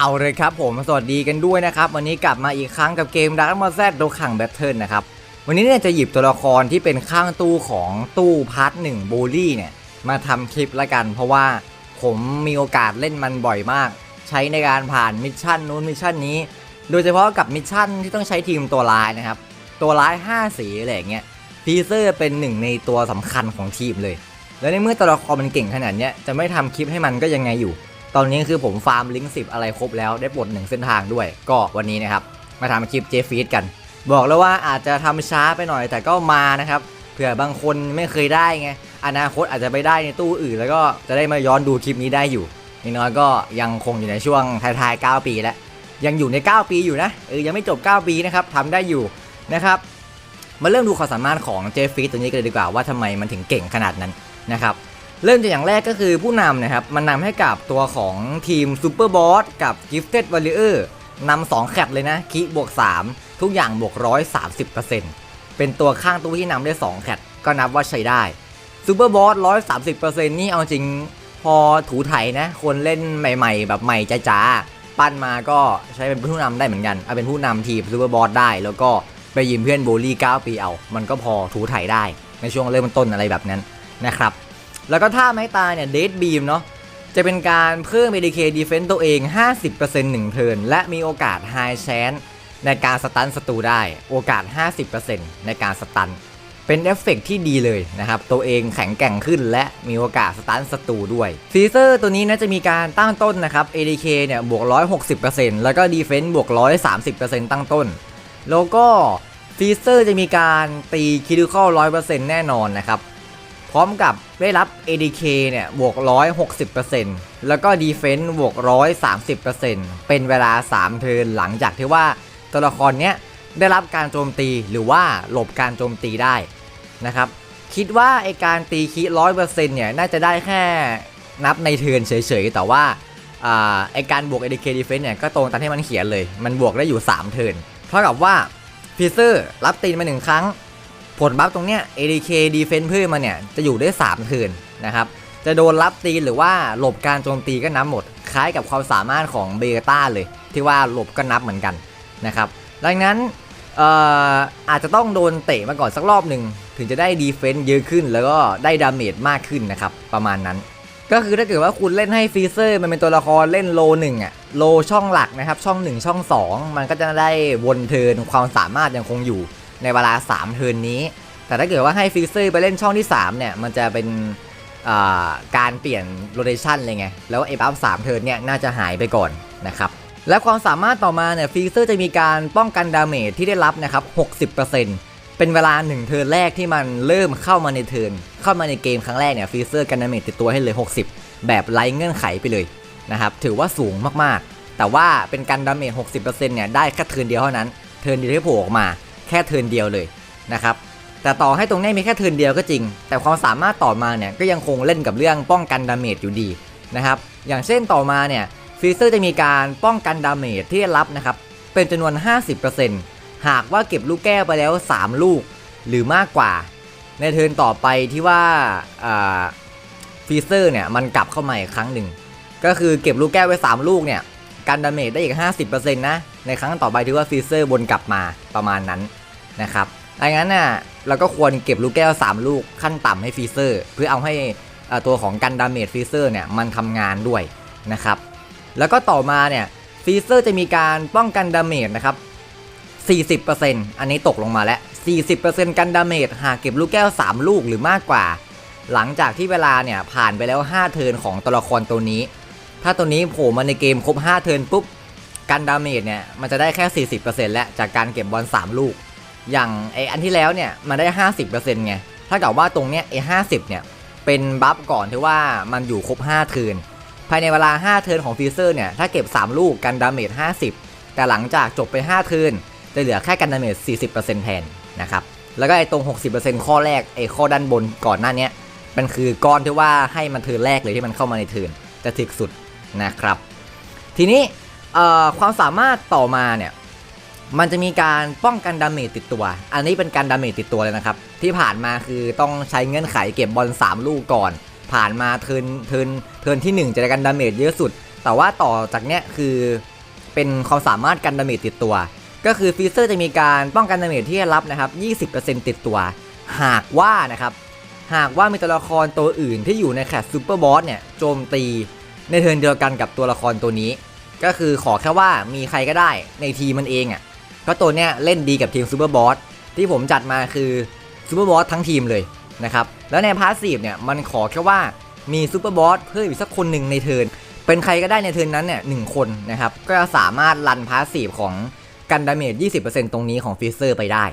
เอาเลยครับผมสวัสดีกันด้วยนะครับวันนี้กลับมาอีกครั้งกับเกมดักมาแซดโดขังแบทเทิลนะครับวันนี้เนี่ยจะหยิบตัวละครที่เป็นข้างตู้ของตู้พาร์ทหนึ่งโบลี่เนี่ยมาทำคลิปละกัน เพราะว่าผมมีโอกาสเล่นมันบ่อยมาก ใช้ในการผ่านมิชชั่นนู้นมิชชั่นนี้ โดยเฉพาะกับมิชชั่นที่ต้องใช้ทีมตัวร้ายนะครับ ตัวร้าย 5 สีอะไรอย่างเงี้ยทีเซอร์เป็นหนึ่งในตัวสำคัญของทีมเลย แล้วในเมื่อตัวละครมันเก่งขนาดเนี้ยจะไม่ทำคลิปให้มันก็ยังไงอยู่ ตอนนี้คือผมฟาร์มลิงก์สิอะไรครบแล้วได้ปลดหนึ่งเส้นทางด้วย ก็วันนี้นะครับ มาทำคลิปเจฟีดกัน บอกแล้วว่าอาจจะทำช้าไปหน่อยแต่ก็มานะครับเผื่อบางคนไม่เคยได้ไงอนาคตอาจจะไปได้ในตู้อื่น แล้วก็จะได้มาย้อนดูคลิปนี้ได้อยู่นี่น้อยก็ยังคงอยู่ในช่วงท้ายๆ9ปีแล้วยังอยู่ใน 9 ปีอยู่นะเออยังไม่จบ 9 ปีนะครับทำได้อยู่นะครับมาเริ่มดูความสามารถของเจฟฟีตัวนี้กันเลยดีกว่าว่าทำไมมันถึงเก่งขนาดนั้นนะครับ เริ่มจากอย่างแรกก็คือผู้นำนะครับ มันนำให้กับตัวของทีมซูเปอร์บอสกับ Gifted Warrior นำ2แคปเลยนะ คิบวก 3 ทุกอย่างบวก 130%เป็นตัวข้างตู้ที่นำได้ 2 แคปก็นับว่าใช้ได้ซูเปอร์บอส130%นี่เอาจริงพอถูไถนะ คนเล่นใหม่ ๆ แบบใหม่จ้าๆปั้นมาก็ใช้เป็นผู้นำได้เหมือนกัน เอาเป็นผู้นำทีมซูเปอร์บอสได้ แล้วก็ไปยืมเพื่อนโบลี่9ปีเอา มันก็พอถูไถได้ในช่วงเริ่มต้นอะไรแบบนั้นนะครับ แล้วก็ท่าไม้ตายเนี่ยเดดบีมเนาะจะเป็นการเพิ่ม ADK Defense ตัวเอง 50%หนึ่งเทิร์นและมีโอกาส High Chance ในการสตันศัตรูได้โอกาส 50%ในการสตัน เป็นเอฟเฟกต์ที่ดีเลยนะครับ ตัวเองแข็งแกร่งขึ้นและมีโอกาสสตันศัตรูด้วยฟีเซอร์ตัวนี้นะจะมีการตั้งต้นนะครับ ADK เนี่ยบวก 160%แล้วก็ Defense บวก 130%ตั้งต้น แล้วก็ฟีเซอร์จะมีการตีคิดิคอล100%แน่นอนนะครับ พร้อมกับได้รับ ADK เนี่ยบวก 160%แล้วก็ Defense บวก 130%เป็นเวลา 3 เทิร์นหลังจากที่ว่าตัวละครเนี้ยได้รับการโจมตีหรือว่าหลบการโจมตีได้นะครับ คิดว่าไอการตีคิร้อยเปอร์เซ็นต์เนี่ยน่าจะได้แค่นับในเทิร์นเฉยๆ แต่ว่าอไอการบวก ADK Defense เนี่ยก็ตรงตามที่มันเขียนเลย มันบวกได้อยู่ 3 เทิร์นเท่ากับว่าพีเซอร์รับตีนมาหนึ่งครั้ง ผลบัฟตรงเนี้ย ADK Defense เพิ่มมาเนี่ยจะอยู่ได้3เทินนะครับ จะโดนรับตีหรือว่าหลบการโจมตีก็นับหมด คล้ายกับความสามารถของเบต้าเลย ที่ว่าหลบก็นับเหมือนกันนะครับ ดังนั้นอาจจะต้องโดนเตะมาก่อนสักรอบหนึ่งถึงจะได้ดีเฟนซ์เยอะขึ้น แล้วก็ได้ดาเมจมากขึ้นนะครับ ประมาณนั้น ก็คือถ้าเกิดว่าคุณเล่นให้ฟรีเซอร์มันเป็นตัวละครเล่นโลหนึ่งอะโลช่องหลักนะครับ ช่อง 1 ช่อง 2 มันก็จะได้วนเทินความสามารถยังคงอยู่ ในเวลา 3 เทิร์นนี้ แต่ถ้าเกิดว่าให้ฟรีเซอร์ไปเล่นช่องที่ 3 เนี่ย มันจะเป็นการเปลี่ยนโรเ t ชันเลยไง แล้วไอ้บัฟสามเทิร์นเนี่ยน่าจะหายไปก่อนนะครับและความสามารถต่อมาเนี่ยฟรีเซอร์จะมีการป้องกันดาเมจที่ได้รับนะครับ 60%เป็นเวลา 1 เทิร์นแรกที่มันเริ่มเข้ามาในเทิร์นเข้ามาในเกมครั้งแรกเนี่ยฟรีเซอร์กันดาเมจติดตัวให้เลย 60 แบบไร้เงื่อนไขไปเลยนะครับถือว่าสูงมากๆ แต่ว่าเป็นการดาเมจ 60%เนี่ยได้แค่เทิร์นเดียวเท่านั้น เทิร์นเดียวที่โผล่ออกมา แค่เทินเดียวเลยนะครับแต่ต่อให้ตรงนี้มีแค่เทินเดียวก็จริง แต่ความสามารถต่อมาเนี่ยก็ยังคงเล่นกับเรื่องป้องกันดาเมจอยู่ดีนะครับอย่างเช่นต่อมาเนี่ยฟีเซอร์จะมีการป้องกันดาเมจที่ได้รับนะครับเป็นจำนวน 50%หากว่าเก็บลูกแก้วไปแล้ว 3 ลูกหรือมากกว่า ในเทินต่อไปที่ว่าฟีเซอร์เนี่ยมันกลับเข้ามาอีกครั้งหนึ่งก็คือเก็บลูกแก้วไว้ 3 ลูกเนี่ยกันดาเมจได้อีก 50%นะในครั้งต่อไปที่ว่าฟีเซอร์บนกลับมาประมาณนั้น นะครับดังนั้นน่ะเราก็ควรเก็บลูกแก้ว 3 ลูกขั้นต่ำให้ฟีเซอร์ เพื่อเอาให้ตัวของกันดาเมจฟีเซอร์เนี่ยมันทำงานด้วยนะครับแล้วก็ต่อมาเนี่ยฟีเซอร์จะมีการป้องกันดาเมจนะครับ 40%อันนี้ตกลงมาแล้ว 40%กันดาเมจหากเก็บลูกแก้ว 3 ลูกหรือมากกว่า หลังจากที่เวลาเนี่ยผ่านไปแล้ว 5 เทิร์นของตัวละครตัวนี้ ถ้าตัวนี้โผล่มาในเกมครบ 5 เทิร์นปุ๊บ กันดาเมจเนี่ยมันจะได้แค่ 40%แล้วจากการเก็บบอล 3 ลูก อย่างไออันที่แล้วเนี่ยมันได้ 50%ไง ถ้าเกับว่าตรงเนี้ยไอ50เนี่ยเป็นบัฟก่อนที่ว่ามันอยู่ครบ 5 เทิร์นภายในเวลา 5 เทิร์นของฟีเซอร์เนี่ยถ้าเก็บ 3 ลูกกันดาเมจ50 แต่หลังจากจบไป 5 เทิร์นจะเหลือแค่กันดาเมจ40%แทนนะครับแล้วก็ไอตรง 60%ข้อแรกไอข้อด้านบนก่อนหน้านี้มันคือก้อนที่ว่าให้มันเทิร์นแรกเลยที่มันเข้ามาในเทิร์นจะถึกสุดนะครับ ทีนี้เอ่อความสามารถต่อมาเนี่ย มันจะมีการป้องกันดาเมจติดตัว อันนี้เป็นการดาเมจติดตัวเลยนะครับ ที่ผ่านมาคือต้องใช้เงื่อนไขเก็บบอล3 ลูกก่อน ผ่านมาเทิร์นเทินเทินที่ 1 จะได้กันดาเมจเยอะสุด แต่ว่าต่อจากเนี้ยคือเป็นความสามารถกันดาเมจติดตัว ก็คือฟีเซอร์จะมีการป้องกันดาเมจที่ได้รับนะครับ 20%ติดตัว หากว่านะครับ หากว่ามีตัวละครตัวอื่นที่อยู่ในแคทซูเปอร์บอสเนี่ยโจมตีในเทิร์นเดียวกันกับตัวละครตัวนี้ ก็คือขอแค่ว่ามีใครก็ได้ในทีมมันเองอะ่ะ ก็ตัวเนี้ยเล่นดีกับทีมซูเปอร์บอสที่ผมจัดมาคือซูเปอร์บอสทั้งทีมเลยนะครับแล้วในพาสซีฟเนี่ยมันขอแค่ว่ามีซูเปอร์บอสเพิ่มอีกสักคนหนึ่งในเทิร์นเป็นใครก็ได้ในเทิร์นนั้นเนี่ยหนึ่งคนนะครับก็จะสามารถรันพาสซีฟของกันดาเมจ 20%ตรงนี้ของฟิเซอร์ไปได้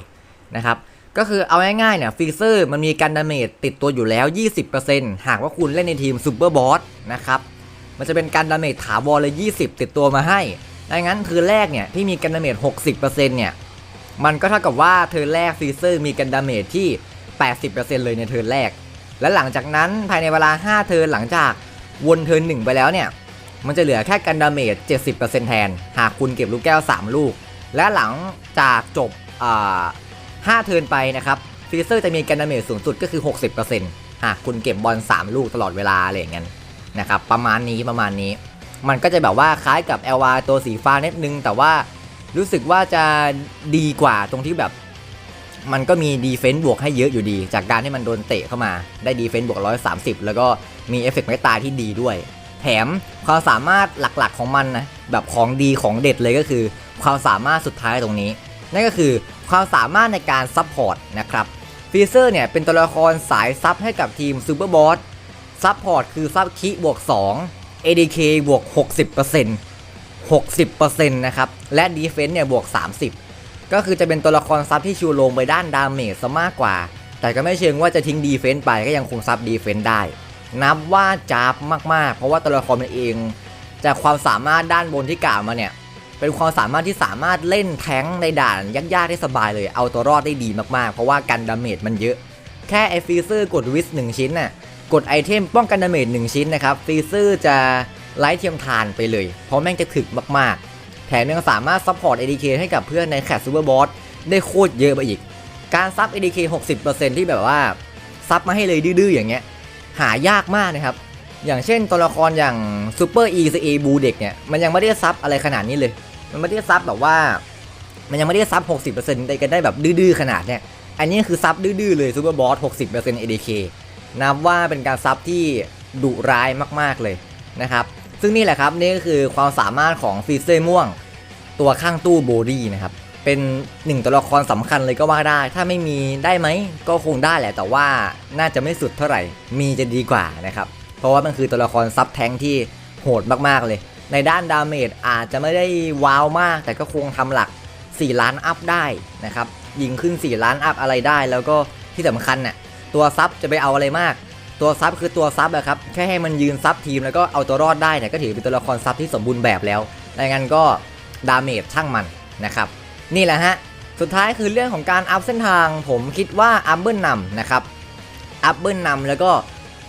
นะครับก็คือเอาง่ายๆเนี่ยฟิเซอร์มันมีกันดาเมจติดตัวอยู่แล้ว 20%หากว่าคุณเล่นในทีมซูเปอร์บอสนะครับมันจะเป็นการดาเมจถาวรเลย 20 ติดตัวมาให้ ดังนั้นเทอร์แรกเนี่ยที่มีกันดาเมจ60%เนี่ยมันก็เท่ากับว่าเทอร์แรกฟีเซอร์มีกันดาเมจที่ 80%เลยในเทอร์แรก และหลังจากนั้นภายในเวลา 5เทิร์หลังจากวนเทิร์นหนึ่งไปแล้วเนี่ยมันจะเหลือแค่กันดาเมจ70%แทน หากคุณเก็บลูกแก้ว 3 ลูก และหลังจากจบอ่า5เทิร์นไปนะครับฟีเซอร์จะมีกันดาเมจสูงสุดก็คือ 60%หากคุณเก็บบอล3ลูกตลอดเวลาอะไรอย่างเงี้ยนะครับประมาณนี้ประมาณนี้ มันก็จะแบบว่าคล้ายกับ LR ตัวสีฟ้านิดนึง แต่ว่ารู้สึกว่าจะดีกว่าตรงที่แบบ มันก็มีดีเฟนซ์บวกให้เยอะอยู่ดี จากการที่มันโดนเตะเข้ามาได้ดีเฟนซ์บวก 130 แล้วก็มีเอฟเฟกต์ไม่ตายที่ดีด้วย แถมความสามารถหลักๆของมันนะแบบของดีของเด็ดเลยก็คือ ความสามารถสุดท้ายตรงนี้ นั่นก็คือความสามารถในการซับพอร์ตนะครับฟีเซอร์เนี่ยเป็นตัวละครสายซับให้กับทีมซูเปอร์บอสซับพอร์ตคือซับคิบวก 2 ADK บวก 60% 60%นะครับ และ Defense เนี่ยบวก 30 ก็คือจะเป็นตัวละครซับที่ชูโรงไปด้านดาเมจซะมากกว่า แต่ก็ไม่เชิงว่าจะทิ้ง Defense ไปก็ยังคงซับ Defense ได้ นับว่าจับมากๆ เพราะว่าตัวละครมันเอง จากความสามารถด้านบนที่กล่าวมาเนี่ย เป็นความสามารถที่สามารถเล่นแท้งในด่านยากๆได้สบายเลย เอาตัวรอดได้ดีมากๆ เพราะว่ากันดาเมจมันเยอะ แค่ไอฟีเซอร์กดวิสหนึ่งชิ้นน่ะ กดไอเทมป้องกันดาเมจ1ชิ้นนะครับฟรีเซอร์จะไล่เทียมทานไปเลย เพราะแม่งจะถึกมากๆ แถมยังสามารถซัพพอร์ต ADK ให้กับเพื่อนในแคทซูเปอร์บอสได้โคตรเยอะไปอีก การซับ ADK 60%ที่แบบว่า ซับมาให้เลยดื้อๆอย่างเงี้ย หายากมากนะครับ อย่างเช่นตัวละครอย่างซูเปอร์ E ซ A บูเด็กเนี่ยมันยังไม่ได้ซับอะไรขนาดนี้เลย มันไม่ได้ซับแบบว่า มันยังไม่ได้ซับ 60%ได้กันได้แบบดื้อๆขนาดเนี้ยอันนี้คือซับดื้อๆเลยซูเปอร์บอส60% ADK นับว่าเป็นการซับที่ดุร้ายมากๆเลยนะครับ ซึ่งนี่แหละครับนี่ก็คือความสามารถของฟีเซอร์ม่วง ตัวข้างตู้โบดี้นะครับ เป็นหนึ่งตัวละครสำคัญเลยก็ว่าได้ ถ้าไม่มีได้ไหมก็คงได้แหละ แต่ว่าน่าจะไม่สุดเท่าไหร่ มีจะดีกว่านะครับ เพราะว่ามันคือตัวละครซับแทงที่โหดมากๆเลย ในด้านดาเมจอาจจะไม่ได้ว้าวมาก แต่ก็คงทำหลัก 4 ล้านอัพได้นะครับ ยิงขึ้น 4 ล้านอัพอะไรได้ แล้วก็ที่สำคัญน่ะ ตัวซับจะไปเอาอะไรมาก ตัวซับคือตัวซับอะครับแค่ให้มันยืนซับทีมแล้วก็เอาตัวรอดได้เนี่ยก็ถือเป็นตัวละครซับที่สมบูรณ์แบบแล้วดังนั้นก็ดาเมจช่างมันนะครับนี่แหละฮะสุดท้ายคือเรื่องของการอัพเส้นทางผมคิดว่าอัพเบิลนำนะครับอัพเบิลนำแล้วก็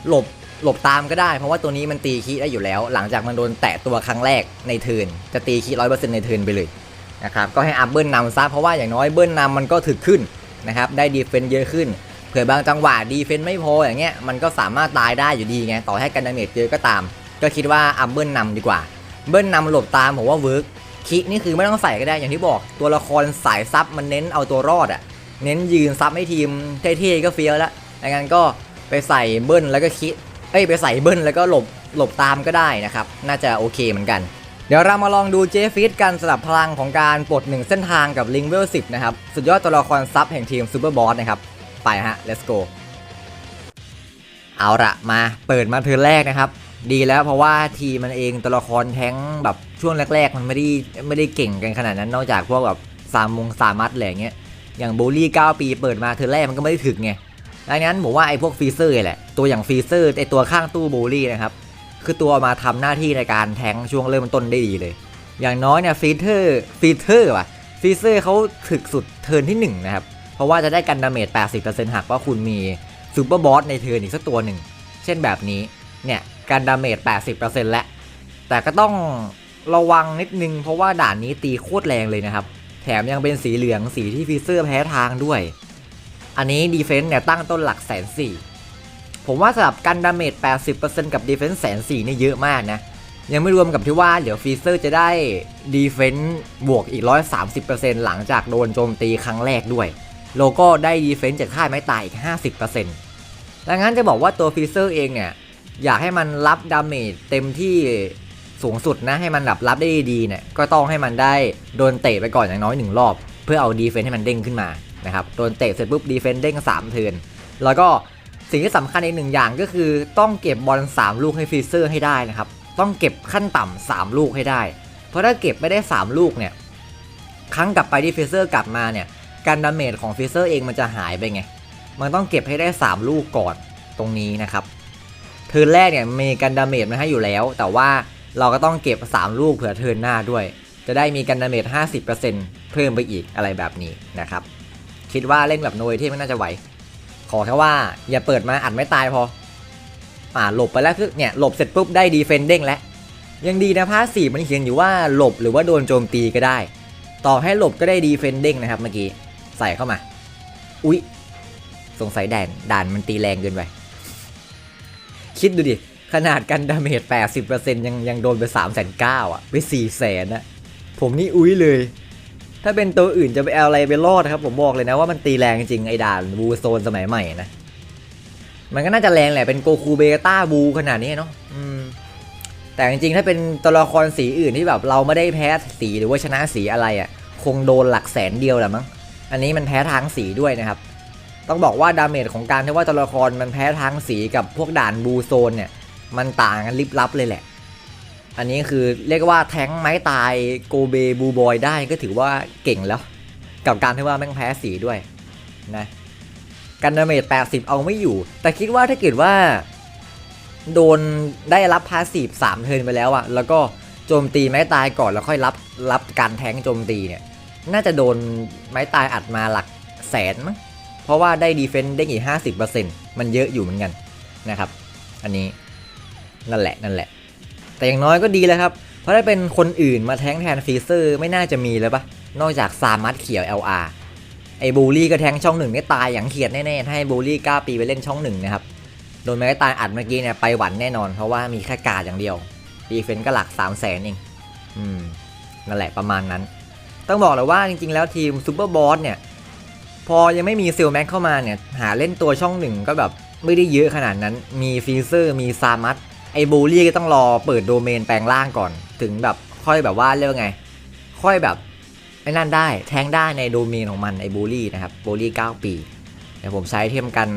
หลบหลบตามก็ได้ เพราะว่าตัวนี้มันตีคีได้อยู่แล้ว หลังจากมันโดนแตะตัวครั้งแรกในเทินจะตีคีร้อยเปอร์เซ็นต์ในเทินไปเลยนะครับก็ให้อัพเบิลนำซะเพราะว่าอย่างน้อยเบิลนำมันก็ถึกขึ้นนะครับได้ดีเฟนต์เยอะขึ้น ผื่อบางจังหวะดีเฟนต์ไม่พออย่างเงี้ยมันก็สามารถตายได้อยู่ดีไงต่อให้กันดาเมจเยอะก็ตาม ก็คิดว่าอัพเบิลนำดีกว่า เบิลนำหลบตามผมว่าเวิร์กคินี่คือไม่ต้องใส่ก็ได้อย่างที่บอก ตัวละครสายซับมันเน้นเอาตัวรอดอะเน้นยืนซับให้ทีมเท่ๆก็เฟี้ยวแล้วดังนั้นก็ไปใส่เบิลแล้วก็คิเอ้ยไปใส่เบิลแล้วก็หลบหลบตามก็ได้นะครับ น่าจะโอเคเหมือนกัน เดี๋ยวเรามาลองดูเจฟิตกันสลับพลังของการปลดหนึ่งเส้นทางกับลิงเวล10นะครับ สุดยอดตัวละครซับแห่งทีมซูเปอร์บอสนะครับ ไปฮะ let's go เอาละมาเปิดมาเทิร์นแรกนะครับ ดีแล้วเพราะว่าทีมันเองตัวละครแท้งแบบช่วงแรก ๆ มันไม่ได้ไม่ได้เก่งกันขนาดนั้นนอกจากพวกแบบสามมงสามัดอะไรเงี้ยอย่างโบลี่ 9 ปีเปิดมาเทิร์นแรกมันก็ไม่ได้ถึกไงดังนั้นผมว่าไอ้พวกฟีเซอร์แหละตัวอย่างฟีเซอร์ไอ้ตัวข้างตู้โบลี่นะครับคือตัวมาทำหน้าที่ในการแทงช่วงเริ่มต้นได้ดีเลย อย่างน้อยเนี่ยฟีเตอร์ฟีเตอร์ว่ะฟีเซอร์เขาถึกสุดเทิร์นที่1นะครับ เพราะว่าจะได้กันดาเมจ 80%หากว่าคุณมีซูเปอร์บอสในเทิร์นอีกสักตัวหนึ่ง เช่นแบบนี้ เนี่ย กันดาเมจ 80%แล้ว แต่ก็ต้องระวังนิดนึง เพราะว่าด่านนี้ตีโคตรแรงเลยนะครับ แถมยังเป็นสีเหลืองสีที่ฟีเซอร์แพ้ทางด้วย อันนี้ดีเฟนส์เนี่ยตั้งต้นหลักแสนสี่ผมว่าสำหรับกันดาเมจ 80%กับดีเฟนส์แสนสี่นี่เยอะมากนะยังไม่รวมกับที่ว่าเดี๋ยวฟีเซอร์จะได้ดีเฟนซ์บวกอีก 130%หลังจากโดนโจมตีครั้งแรกด้วย โลโก้ได้ดีเฟนซ์จากค่ายไม้ตายอีก 50%ดังนั้นจะบอกว่าตัวฟีเซอร์เองเนี่ย อยากให้มันรับดาเมจเต็มที่สูงสุดนะ ให้มันแบบรับได้ดีเนี่ย ก็ต้องให้มันได้โดนเตะไปก่อนอย่างน้อยหนึ่งรอบ เพื่อเอาดีเฟนซ์ให้มันเด้งขึ้นมานะครับ โดนเตะเสร็จปุ๊บดีเฟนซ์เด้ง3เทินแล้วก็สิ่งที่สำคัญอีกหนึ่งอย่างก็คือต้องเก็บบอล3ลูกให้ฟีเซอร์ให้ได้นะครับ ต้องเก็บขั้นต่ำสามลูกให้ได้ เพราะถ้าเก็บไม่ได้ 3 ลูกเนี่ย ครั้งกลับไปที่ฟีเซอร์กลับมาเนี่ย การดาเมจของฟีเซอร์เองมันจะหายไปไง มันต้องเก็บให้ได้ 3 ลูกก่อนตรงนี้นะครับ เทิร์นแรกเนี่ยมีการดาเมจมาให้อยู่แล้ว แต่ว่าเราก็ต้องเก็บ 3 ลูกเผื่อเทิร์นหน้าด้วย จะได้มีการดาเมจ 50%เพิ่มไปอีกอะไรแบบนี้นะครับ คิดว่าเล่นแบบโนยที่มันน่าจะไหว ขอแค่ว่าอย่าเปิดมาอัดไม่ตายพอ อ่าหลบไปแล้วคือเนี่ยหลบเสร็จปุ๊บได้ดีเฟนเด้งแล้วยังดีนะพาสีมันเขียนอยู่ว่าหลบหรือว่าโดนโจมตีก็ได้ ต่อให้หลบก็ได้ดีเฟนเด้งนะครับเมื่อกี้ ใส่เข้ามา อุ๊ย สงสัยแดนด่านมันตีแรงเกินไป คิดดูดิ ขนาดกันดาเมจ 80%ยังยังโดนไป 3 9 0 0 0อะ ไป4แสนนะผมนี่อุ้ยเลย ถ้าเป็นตัวอื่นจะไปเอาอะไรไปรอดครับ ผมบอกเลยนะว่ามันตีแรงจริงไอ้ด่านบูโซนสมัยใหม่นะ มันก็น่าจะแรงแหละ เป็นโกคูเบต้าบูขนาดนี้เนาะแต่จริงๆ ถ้าเป็นตัวละครสีอื่นที่แบบเราไม่ได้แพ้สีหรือว่าชนะสีอะไรอะ่ะ คงโดนหลักแสนเดียวแหละมั้ง อันนี้มันแพ้ทางสีด้วยนะครับ ต้องบอกว่าดาเมจของการที่ว่าตัวละครมันแพ้ทางสีกับพวกด่านบูโซนเนี่ย มันต่างกันลิบลับเลยแหละ อันนี้คือเรียกว่าแท้งไม้ตายโกเบบูบอยได้ก็ถือว่าเก่งแล้ว กับการที่ว่าแม่งแพ้สีด้วยนะกันดาเมจ80 เอาไม่อยู่ แต่คิดว่าถ้าเกิดว่า โดนได้รับพาสซีฟ3เทินไปแล้วอะแล้วก็โจมตีไม้ตายก่อนแล้วค่อยรับรับการแทงโจมตีเนี่ย น่าจะโดนไม้ตายอัดมาหลักแสนมั้งเพราะว่าได้ดีเฟนต์ได้อีก 50%มันเยอะอยู่เหมือนกันนะครับ อันนี้นั่นแหละนั่นแหละ แต่อย่างน้อยก็ดีแล้วครับ เพราะถ้าเป็นคนอื่นมาแทงแทนฟรีเซอร์ไม่น่าจะมีเลยปะนอกจากซามัตเขียว LR ไอ้บูลี่ก็แทงช่องหนึ่งได้ตายอย่างเขียดแน่ๆ ถ้าให้บูลี่กล้าปีไปเล่นช่องหนึ่งนะครับ โดนไม้ตายอัดเมื่อกี้เนี่ยไปหวันแน่นอน เพราะว่ามีแค่กาดอย่างเดียวดีเฟนต์ก็หลัก3 0 0แสนเอง อืม นั่นแหละประมาณนั้น ต้องบอกเลยว่าจริงๆ แล้วทีมซูเปอร์บอสเนี่ย พอยังไม่มีซิลแม็กเข้ามาเนี่ย หาเล่นตัวช่องหนึ่งก็แบบไม่ได้เยอะขนาดนั้น มีฟีเซอร์ มีซามัตไอ้บูลี่ก็ต้องรอเปิดโดเมนแปลงร่างก่อน ถึงแบบค่อยแบบว่าเรียกว่าไง ค่อยแบบไอ้นั่นได้แทงได้ในโดเมนของมันไอ้บูลี่นะครับบูลี่ 9 ปีเดี๋ยวผมใช้เทียมกัน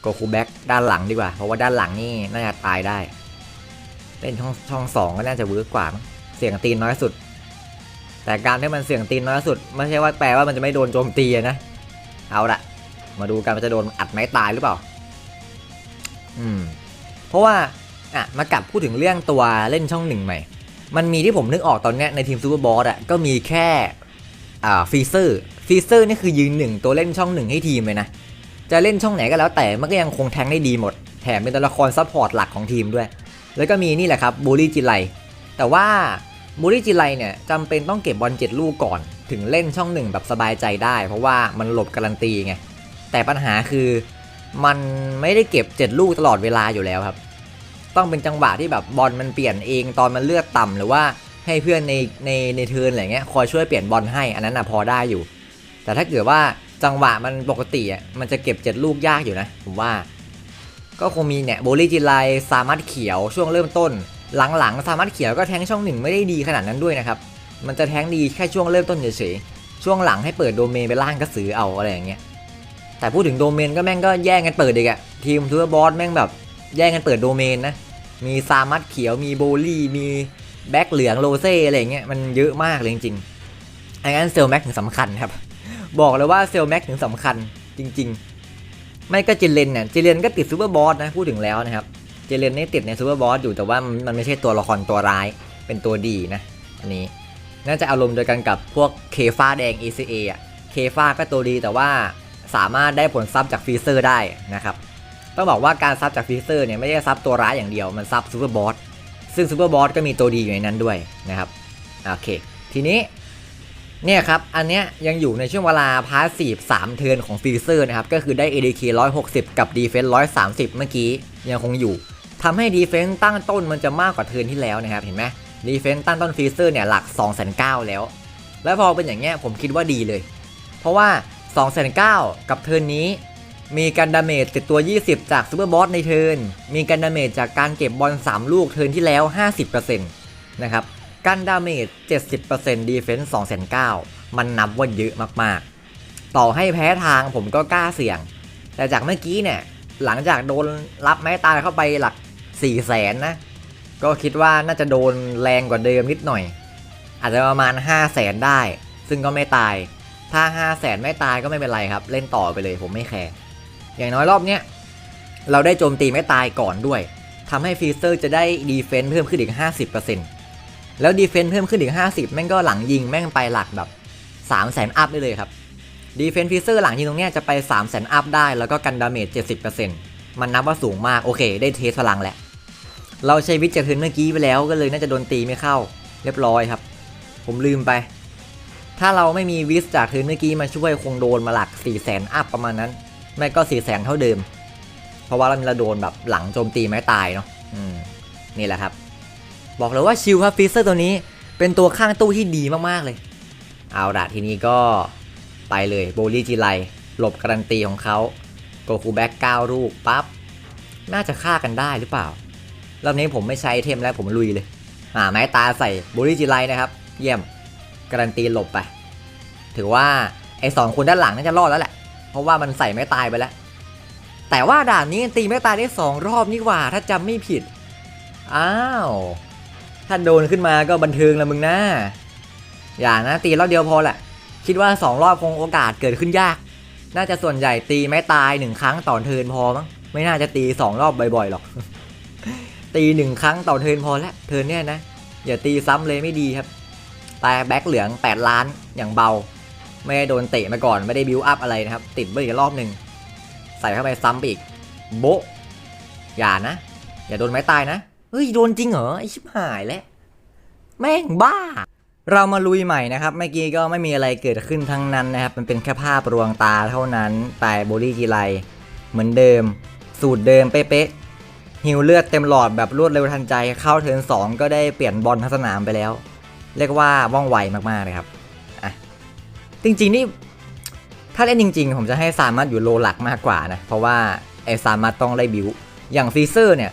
โกคูแบ็กด้านหลังดีกว่า เพราะว่าด้านหลังนี่น่าจะตายได้ เล่นช่องช่องสองก็น่าจะเวิร์กกว่า เสียงตีนน้อยสุด แต่การที่มันเสี่ยงตีนน้อยสุด ไม่ใช่ว่าแปลว่ามันจะไม่โดนโจมตีนะ เอาละมาดูกันว่าจะโดนอัดไม้ตายหรือเปล่า อืม เพราะว่าอะมากลับพูดถึงเรื่องตัวเล่นช่องหนึ่งใหม่ มันมีที่ผมนึกออกตอนนี้ในทีมซูเปอร์บอสอะก็มีแค่อ่าฟีเซอร์ฟีเซอร์นี่คือยืนหนึ่งตัวเล่นช่องหนึ่งให้ทีมเลยนะ จะเล่นช่องไหนก็แล้วแต่มันก็ยังคงแทงได้ดีหมด แถมเป็นตัวละครซัพพอร์ตหลักของทีมด้วย แล้วก็มีนี่แหละครับบูลลี่จิไลแต่ว่า บูลลี่จิไลเนี่ยจำเป็นต้องเก็บบอลเจ็ดลูกก่อน ถึงเล่นช่องหนึ่งแบบสบายใจได้ เพราะว่ามันหลบการันตีไง แต่ปัญหาคือมันไม่ได้เก็บ 7 ลูกตลอดเวลาอยู่แล้วครับ ต้องเป็นจังหวะที่แบบบอลมันเปลี่ยนเองตอนมันเลือดต่ำหรือว่าให้เพื่อนในในในเทิร์นอะไรเงี้ยคอยช่วยเปลี่ยนบอลให้อันนั้นนะพอได้อยู่ แต่ถ้าเกิดว่าจังหวะมันปกติอะมันจะเก็บ 7 ลูกยากอยู่นะ ผมว่า ก็คงมีเนี่ยโบลี่จิไลซามัตเขียวช่วงเริ่มต้น หลังๆซามัตเขียวก็แทงช่องหนึ่งไม่ได้ดีขนาดนั้นด้วยนะครับ มันจะแทงดีแค่ช่วงเริ่มต้นเฉยๆ ช่วงหลังให้เปิดโดเมนไปล่างกระสือเอาอะไรอย่างเงี้ย แต่พูดถึงโดเมนก็แม่งก็แย่งกันเปิดเอีกอะทีมทัวร์บอสแม่งแบบแย่งกันเปิดโดเมนนะ มีซามัตเขียว มีโบลี่ มีแบ็คเหลืองโรเซ่อะไรเงี้ยมันเยอะมากเลยจริงๆอันนั้นเซลแม็กถึงสำคัญครับ บอกเลยว่าเซลแม็กถึงสำคัญจริง ๆ ไม่ก็จิเลนเนี่ยจิเลนก็ติดซูเปอร์บอสนะพูดถึงแล้วนะครับ จเลนนี่ติดในซูเปอร์บอสอยู่แต่ว่ามันไม่ใช่ตัวละครตัวร้ายเป็นตัวดีนะ อันนี้น่าจะอารมณ์เดียวกันกับพวกเคฟ้าแดง ECA อะเคฟ้าก็ตัวดีแต่ว่าสามารถได้ผลซับจากฟีเซอร์ได้นะครับ ต้องบอกว่าการซับจากฟีเซอร์เนี่ยไม่ได้ซับตัวร้ายอย่างเดียวมันซับซูเปอร์บอสซึ่งซูเปอร์บอสก็มีตัวดีอยู่ในนั้นด้วยนะครับโอเค ทีนี้เนี่ยครับ อันเนี้ยยังอยู่ในช่วงเวลาพาสซีฟ3เทิร์นของฟีเซอร์นะครับ ก็คือได้ ADK 160 กับ Defense 130 เมื่อกี้ยังคงอยู่ ทำให้ดีเฟนซ์ตั้งต้นมันจะมากกว่าเทิร์นที่แล้วนะครับเห็นไหมดีเฟนซ์ตั้งต้นฟีเซอร์เนี่ยหลัก2 9 0 0 0แล้ว แล้วพอเป็นอย่างเงี้ยผมคิดว่าดีเลย เพราะว่า2 9 0 0 0กับเทิร์นนี้ มีการดาเมจติดตัว 20 จากซูเปอร์บอสในเทิร์นมีการดาเมจจากการเก็บบอล3 ลูกเทิร์นที่แล้ว 50%นะครับการดาเมจ70%ดีเฟนซ์2 9 0 0 0มันนับว่าเยอะมากๆ ต่อให้แพ้ทางผมก็กล้าเสี่ยง แต่จากเมื่อกี้เนี่ย หลังจากโดนรับไม้ตายเข้าไปหลัก 4 0 0แสนนะ ก็คิดว่าน่าจะโดนแรงกว่าเดิมนิดหน่อย อาจจะประมาณ 5 0 0แสนได้ ซึ่งก็ไม่ตาย ถ้า 5 0 0แสนไม่ตายก็ไม่เป็นไรครับ เล่นต่อไปเลยผมไม่แคร์อย่างน้อยรอบเนี้ยเราได้โจมตีไม่ตายก่อนด้วยทำให้ฟีเซอร์จะได้ดีเฟนซ์เพิ่มขึ้นอีก 50%แล้วดีเฟนซ์เพิ่มขึ้นอีก 50 แม่งก็หลังยิงแม่งไปหลักแบบ3 0 0แสนอัพได้เลยครับดีเฟนซ์ฟีเซอร์หลังยิงตรงเนี้ยจะไป3 0 0แสนอัพได้แล้วก็กันดาเมจ70%มันนับว่าสูงมาก โอเค ได้เทสพลังแล้ว เราใช้วิจากเทิร์นเมื่อกี้ไปแล้วก็เลยน่าจะโดนตีไม่เข้า เรียบร้อยครับ ผมลืมไป ถ้าเราไม่มีวิสจากเทิร์นเมื่อกี้มาช่วยคงโดนมาหลัก4 0 0แสนอัพประมาณนั้น ไม่ก็4 0 0แสนเท่าเดิม เพราะว่าเราเราโดนแบบหลังโจมตีไม่ตายเนาะนี่แหละครับ บอกเลยว่าชิลครับฟิเซอร์ตัวนี้เป็นตัวข้างตู้ที่ดีมากๆเลย เอาละทีนี้ก็ไปเลยโบลี่จีไลหลบการันตีของเขาโกคูแบ็ก9ลูกปั๊บน่าจะฆ่ากันได้หรือเปล่า รอบนี้ผมไม่ใช้ไอเทมแล้วผมลุยเลยอ่าไม้ตาใส่บลี่จีไลนะครับ เยี่ยม การันตีหลบไป ถือว่าไอสองคนด้านหลังน่าจะรอดแล้วแหละ เพราะว่ามันใส่ไม่ตายไปแล้ว แต่ว่าด่านนี้ตีไม่ตายได้สองรอบนี่ว่าถ้าจำไม่ผิด อ้าว ถ้าโดนขึ้นมาก็บันเทิงละมึงนะอย่านะตีรอบเดียวพอแหละ คิดว่าสองรอบคงโอกาสเกิดขึ้นยาก น่าจะส่วนใหญ่ตีไม่ตายหนึ่งครั้งต่อเทินพอมั้ง ไม่น่าจะตีสองรอบบ่อยๆหรอก ตีหนึ่งครั้งต่อเทินพอแล้วเทินเนี่ยนะ อย่าตีซ้ำเลยไม่ดีครับ แต่แบ็คเหลือง 8 ล้านอย่างเบา ไม่ได้โดนเตะมาก่อนไม่ได้บิวอัพอะไรนะครับ ติดไปอีกรอบหนึ่งใส่เข้าไปซ้ำอีก โบะอย่านะ อย่าโดนไม้ตายนะเฮ้ย โดนจริงเหรอไอชิบหายแล้วแม่งบ้า เรามาลุยใหม่นะครับ เมื่อกี้ก็ไม่มีอะไรเกิดขึ้นทั้งนั้นนะครับ มันเป็นแค่ภาพรวงตาเท่านั้นแต่โบลี่จีไลเหมือนเดิม สูตรเดิมเป๊ะ ฮิวเลือดเต็มหลอดแบบรวดเร็วทันใจเข้าเทิร์นสองก็ได้เปลี่ยนบอลทั้งสนามไปแล้ว เรียกว่าว่องไวมากๆเลยครับอะจริงๆนี่ถ้าเล่นจริง ๆ ผมจะให้ซามัตอยู่โลหลักมากกว่านะ เพราะว่าไอซามัตต้องได้บิวอย่างฟีเซอร์เนี่ย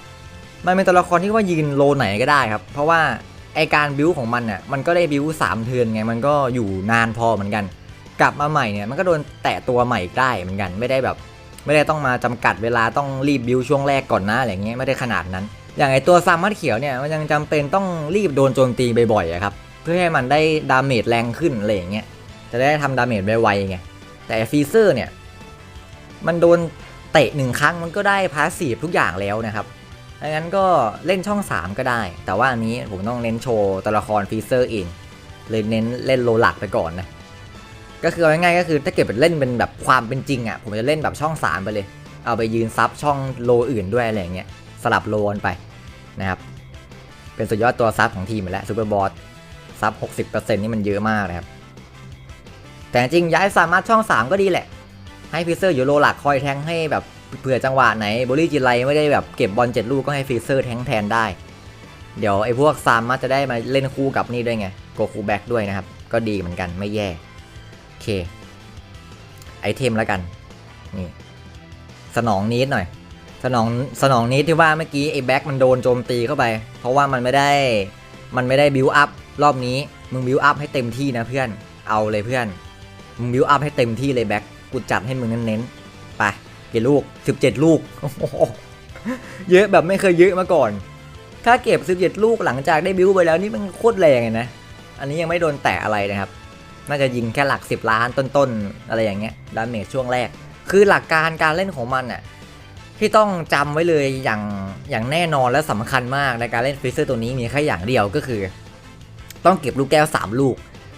มันเป็นตัวละครที่ว่ายืนโลไหนก็ได้ครับ เพราะว่าไอการบิวของมันเนี่ยมันก็ได้บิวสามเทือนไงมันก็อยู่นานพอเหมือนกัน กลับมาใหม่เนี่ยมันก็โดนแตะตัวใหม่อีกได้เหมือนกันไม่ได้แบบ ไม่ได้ต้องมาจำกัดเวลาต้องรีบบิวช่วงแรกก่อนนะอะไรเงี้ยไม่ได้ขนาดนั้น อย่างไอตัวซามัตเขียวเนี่ยมันยังจำเป็นต้องรีบโดนโจมตีบ่อยๆครับเพื่อให้มันได้ดาเมจแรงขึ้นอะไรอย่างเงี้ยจะได้ทำดาเมจไวๆไงแต่ฟีเซอร์เนี่ยมันโดนเตะหนึ่งครั้งมันก็ได้พาสซีฟทุกอย่างแล้วนะครับดังนั้นก็เล่นช่อง 3 ก็ได้ แต่ว่าอันนี้ผมต้องเน้นโชว์ตัวละครฟีเซอร์เองเลยเน้นเล่นโลหลักไปก่อนนะ ก็คือเอาง่ายๆก็คือถ้าเกิดเป็นเล่นเป็นแบบความเป็นจริงอะ่ะผมจะเล่นแบบช่อง3ไปเลย เอาไปยืนซับช่องโลอื่นด้วยอะไรอย่างเงี้ยสลับโลนไปนะครับเป็นสุดยอดตัวซับของทีมไปแล้วซูเปอร์บอสซับ 60%นี่มันเยอะมากนะครับแต่จริงย้ายสามารถช่อง 3 ก็ดีแหละ ให้ฟีเซอร์อยู่โลหลักคอยแทงให้แบบเผื่อจังหวะไหนโบลี่จิไลไม่ได้แบบเก็บบอลเจ็ดลูกก็ให้ฟีเซอร์แทงแทนได้ เดี๋ยวไอ้พวกซามมาจะได้มาเล่นคู่กับนี่ด้วยไงโกคูแบ็กด้วยนะครับ ก็ดีเหมือนกันไม่แย่ เค ไอเทมแล้วกัน นี่ สนองนิดหน่อย สนอง สนองนิดที่ว่าเมื่อกี้ไอแบ็กมันโดนโจมตีเข้าไป เพราะว่ามันไม่ได้ มันไม่ได้บิวอัพรอบนี้ มึงบิวอัพให้เต็มที่นะเพื่อน เอาเลยเพื่อน มึงบิวอัพให้เต็มที่เลยแบ็คกูจัดให้มึงเน้นๆ ไปกี่ลูก 17 ลูก เยอะแบบไม่เคยเยอะมาก่อน ถ้าเก็บ 17 ลูกหลังจากได้บิวไปแล้วนี่มันโคตรแรงเลยนะ อันนี้ยังไม่โดนแตะอะไรนะครับ น่าจะยิงแค่หลัก 10 ล้านต้นๆ อะไรอย่างเงี้ยดาเมจช่วงแรก คือหลักการการเล่นของมันอะที่ต้องจำไว้เลยอย่างอย่างแน่นอนและสำคัญมากในการเล่นฟิเซอร์ตัวนี้มีแค่อย่างเดียวก็คือ ต้องเก็บลูกแก้ว 3 ลูก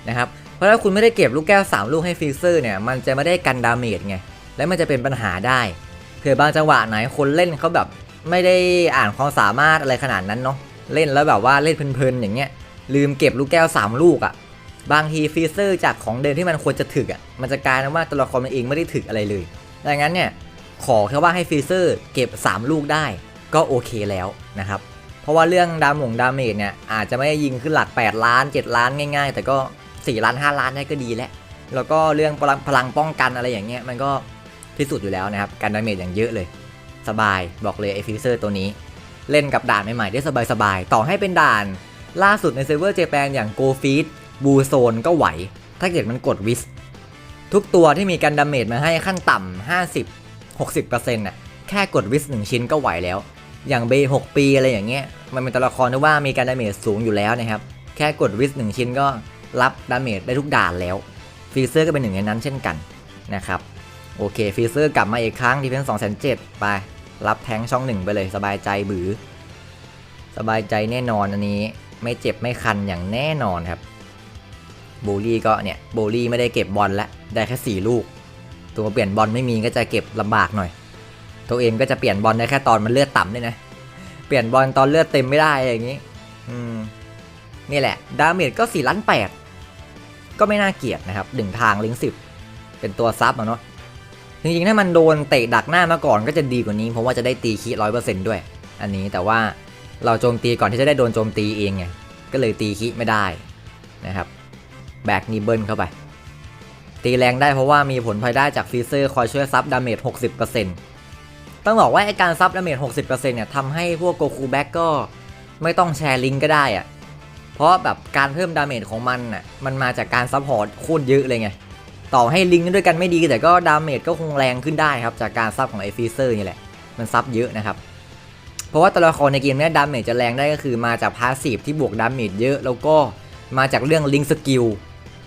นะครับเพราะถ้าคุณไม่ได้เก็บลูกแก้ว 3 ลูกให้ฟิเซอร์เนี่ยมันจะไม่ได้กันดาเมจไงและมันจะเป็นปัญหาได้เผื่อบางจังหวะไหนคนเล่นเขาแบบไม่ได้อ่านความสามารถอะไรขนาดนั้นเนาะเล่นแล้วแบบว่าเล่นเพลินๆอย่างเงี้ยลืมเก็บลูกแก้ว 3 ลูกอะ่ะ บางทีฟิเซอร์จากของเดิมที่มันควรจะถึกอะมันจะกลายเป็นว่าตัวละครมันเองไม่ได้ถึกอะไรเลยดังนั้นเนี่ยขอแค่ว่าให้ฟิเซอร์เก็บ 3 ลูกได้ก็โอเคแล้วนะครับ เพราะว่าเรื่องดาหมงดาเมจเนี่ยอาจจะไม่ได้ยิงขึ้นหลัก 8 ล้าน 7 ล้านง่ายๆ แต่ก็ 4 ล้าน 5 ล้านได้ก็ดีแล้วแล้วก็เรื่องพลังพลังป้องกันอะไรอย่างเงี้ยมันก็ที่สุดอยู่แล้วนะครับการดาเมจอย่างเยอะเลย สบายบอกเลยไอฟิเซอร์ตัวนี้ เล่นกับด่านใหม่ๆได้สบายๆต่อให้เป็นด่านล่าสุดในเซิร์ฟเวอร์เจแปนอย่างโกฟีด บูโซนก็ไหว ถ้าเกิดมันกดวิส ทุกตัวที่มีการดาเมจมาให้ขั้นต่ำ50 60%น่ะแค่กดวิสหนึ่งชิ้นก็ไหวแล้ว อย่างเบย์6ปีอะไรอย่างเงี้ย มันเป็นตัวละครที่ว่ามีการดาเมจสูงอยู่แล้วนะครับ แค่กดวิสหนึ่งชิ้นก็รับดาเมจได้ทุกด่านแล้วฟีเซอร์ก็เป็นหนึ่งในนั้นเช่นกันนะครับโอเคฟีเซอร์กลับมาอีกครั้งดีเพนสองแสนเจ็ดไป รับแทงช่องหนึ่งไปเลยสบายใจบือ สบายใจแน่นอนอันนี้ ไม่เจ็บไม่คันอย่างแน่นอนครับ โบลี่ก็เนี่ยโบลี่ไม่ได้เก็บบอลแล้วได้แค่สี่ลูก ตัวเปลี่ยนบอลไม่มีก็จะเก็บลำบากหน่อย ตัวเองก็จะเปลี่ยนบอลได้แค่ตอนมันเลือดต่ำด้วยนะ เปลี่ยนบอลตอนเลือดเต็มไม่ได้อย่างนี้ อืมนี่แหละ ดาเมจก็สี่ล้านแปดก็ไม่น่าเกลียดนะครับหนึ่งทางลิงสิบเป็นตัวซับอะเนาะจริงๆ ถ้ามันโดนเตะดักหน้ามาก่อนก็จะดีกว่านี้เพราะว่าจะได้ตีคีร้อยเปอร์เซ็นต์ด้วย อันนี้แต่ว่าเราโจมตีก่อนที่จะได้โดนโจมตีเองไงก็เลยตีคีไม่ได้นะครับ แบกนีเบิลเข้าไป ตีแรงได้เพราะว่ามีผลพลอยได้จากฟีเซอร์คอยช่วยซับดาเมจ 60%ต้องบอกว่าไอการซับดาเมจ 60%เนี่ยทำให้พวกโกคูแบ็กก็ไม่ต้องแชร์ลิงก์ก็ได้อะเพราะแบบการเพิ่มดาเมจของมันอะมันมาจากการซัพพอร์ตโคตรเยอะเลยไง ต่อให้ลิงก์ด้วยกันไม่ดีแต่ก็ดาเมจก็คงแรงขึ้นได้ครับ จากการซับของไอฟีเซอร์นี่แหละ มันซับเยอะนะครับเพราะว่าตัวละครในเกมเนี้ดาเมจจะแรงได้ก็คือมาจากพาสซีฟที่บวกดาเมจเยอะ แล้วก็มาจากเรื่องลิงก์สกิล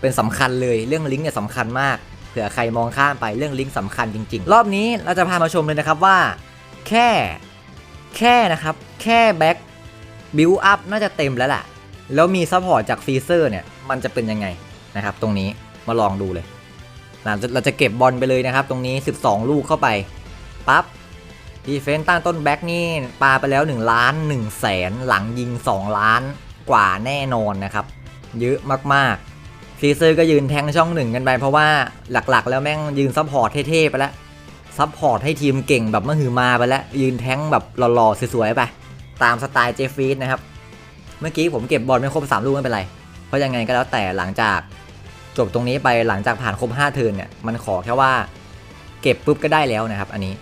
เป็นสำคัญเลยเรื่องลิงก์เนี่ยสำคัญมากเผื่อใครมองข้ามไปเรื่องลิงก์สำคัญจริง ๆ รอบนี้เราจะพามาชมเลยนะครับว่า แค่แค่นะครับ แค่แบ็คบิวอัพน่าจะเต็มแล้วแหละแล้วมีซัพพอร์ตจากฟีเซอร์เนี่ย มันจะเป็นยังไงนะครับ ตรงนี้มาลองดูเลยเราจะเราจะเก็บบอลไปเลยนะครับ ตรงนี้ 12 ลูกเข้าไปปั๊บดีเฟนต์ตั้งต้นแบ็กนี่ปาไปแล้ว 1 ล้าน1แสนหลังยิง 2 ล้านกว่าแน่นอนนะครับ เยอะมากๆ ฟีเซอร์ก็ยืนแทงช่องหนึ่งกันไปเพราะว่าหลักๆ แล้วแม่งยืนซัพพอร์ตเท่ๆไปแล้วซัพพอร์ตให้ทีมเก่งแบบมหือมาไปแล้ว ยืนแทงแบบหล่อๆสวยๆไป ตามสไตล์เจฟฟีดนะครับ เมื่อกี้ผมเก็บบอลไม่ครบ 3 ลูกไม่เป็นไร เพราะยังไงก็แล้วแต่หลังจากจบตรงนี้ไปหลังจากผ่านครบ5เทิร์นเนี่ยมันขอแค่ว่า เก็บปุ๊บก็ได้แล้วนะครับ อันนี้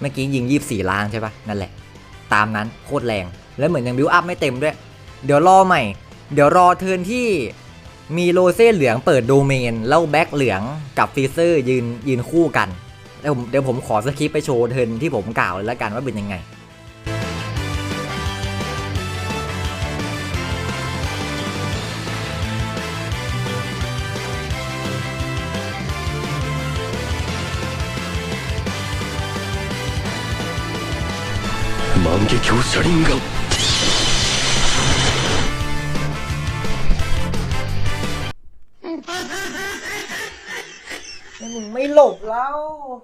เมื่อกี้ยิง 24 ล้านใช่ปะนั่นแหละ ตามนั้นโคตรแรง แล้วเหมือนยังบิวอัพไม่เต็มด้วย เดี๋ยวรอใหม่ เดี๋ยวรอเทิร์นที่ มีโรเซ่เหลืองเปิดโดเมน แล้วแบ็คเหลืองกับฟีเซอร์ยืนยืนคู่กันเดี๋ยวผมเดี๋ยวผมขอสคริปต์ไปโชว์เทิร์นที่ผมกล่าวเลยแล้วกันว่าเป็นยังไง 万华镜车轮眼 lá